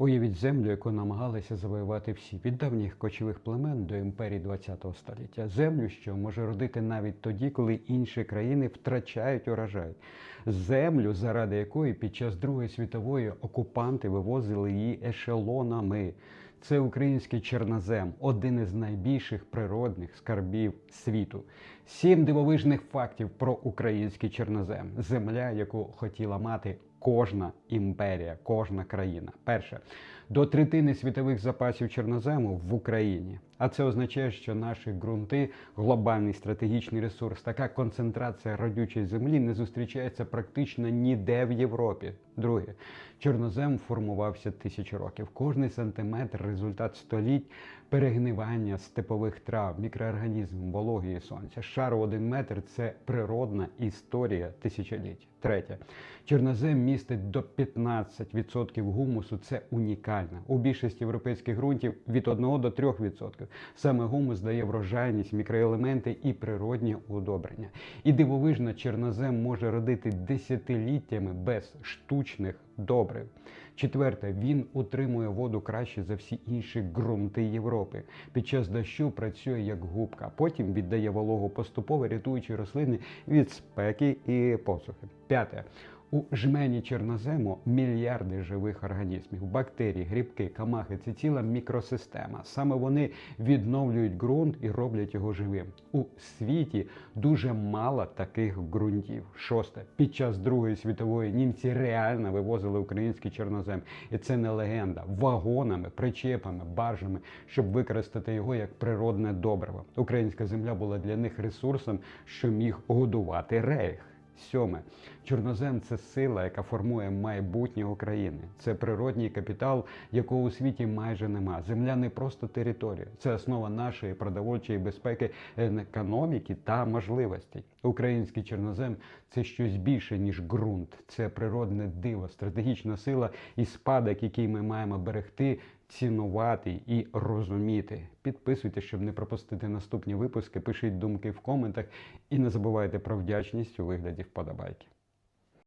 Уявіть землю, яку намагалися завоювати всі від давніх кочових племен до імперії ХХ століття. Землю, що може родити навіть тоді, коли інші країни втрачають урожай. Землю, заради якої під час Другої світової окупанти вивозили її ешелонами. Це український чорнозем, один із найбільших природних скарбів світу. Сім дивовижних фактів про український чорнозем. Земля, яку хотіла мати кожна імперія, кожна країна. Перше, до третини світових запасів чорнозему в Україні. А це означає, що наші ґрунти глобальний стратегічний ресурс. Така концентрація родючої землі не зустрічається практично ніде в Європі. Друге, чорнозем формувався тисячі років. Кожний сантиметр результат століть перегнивання степових трав, мікроорганізмів, вологи і сонця. Шар один метр це природна історія тисячоліть. Третє, чорнозем містить до 15% гумусу. Це унікально. У більшості європейських ґрунтів від 1 до 3%. Саме гумус дає врожайність, мікроелементи і природні удобрення. І дивовижно, чорнозем може родити десятиліттями без штучних добрив. Четверте, він утримує воду краще за всі інші ґрунти Європи. Під час дощу працює як губка, потім віддає вологу поступово, рятуючи рослини від спеки і посухи. П'яте. У жмені чорнозему мільярди живих організмів, бактерій, грибки, камахи це ціла мікросистема. Саме вони відновлюють ґрунт і роблять його живим. У світі дуже мало таких ґрунтів. Шосте під час Другої світової німці реально вивозили український чорнозем, і це не легенда. Вагонами, причепами, баржами, щоб використати його як природне добриво. Українська земля була для них ресурсом, що міг годувати рейх. Сьоме, чорнозем це сила, яка формує майбутнє України. Це природній капітал, якого у світі майже нема. Земля не просто територія, це основа нашої продовольчої безпеки, економіки та можливостей. Український чорнозем це щось більше ніж ґрунт. Це природне диво, стратегічна сила і спадок, який ми маємо берегти. Цінувати і розуміти. Підписуйтесь, щоб не пропустити наступні випуски. Пишіть думки в коментах і не забувайте про вдячність у вигляді вподобайки.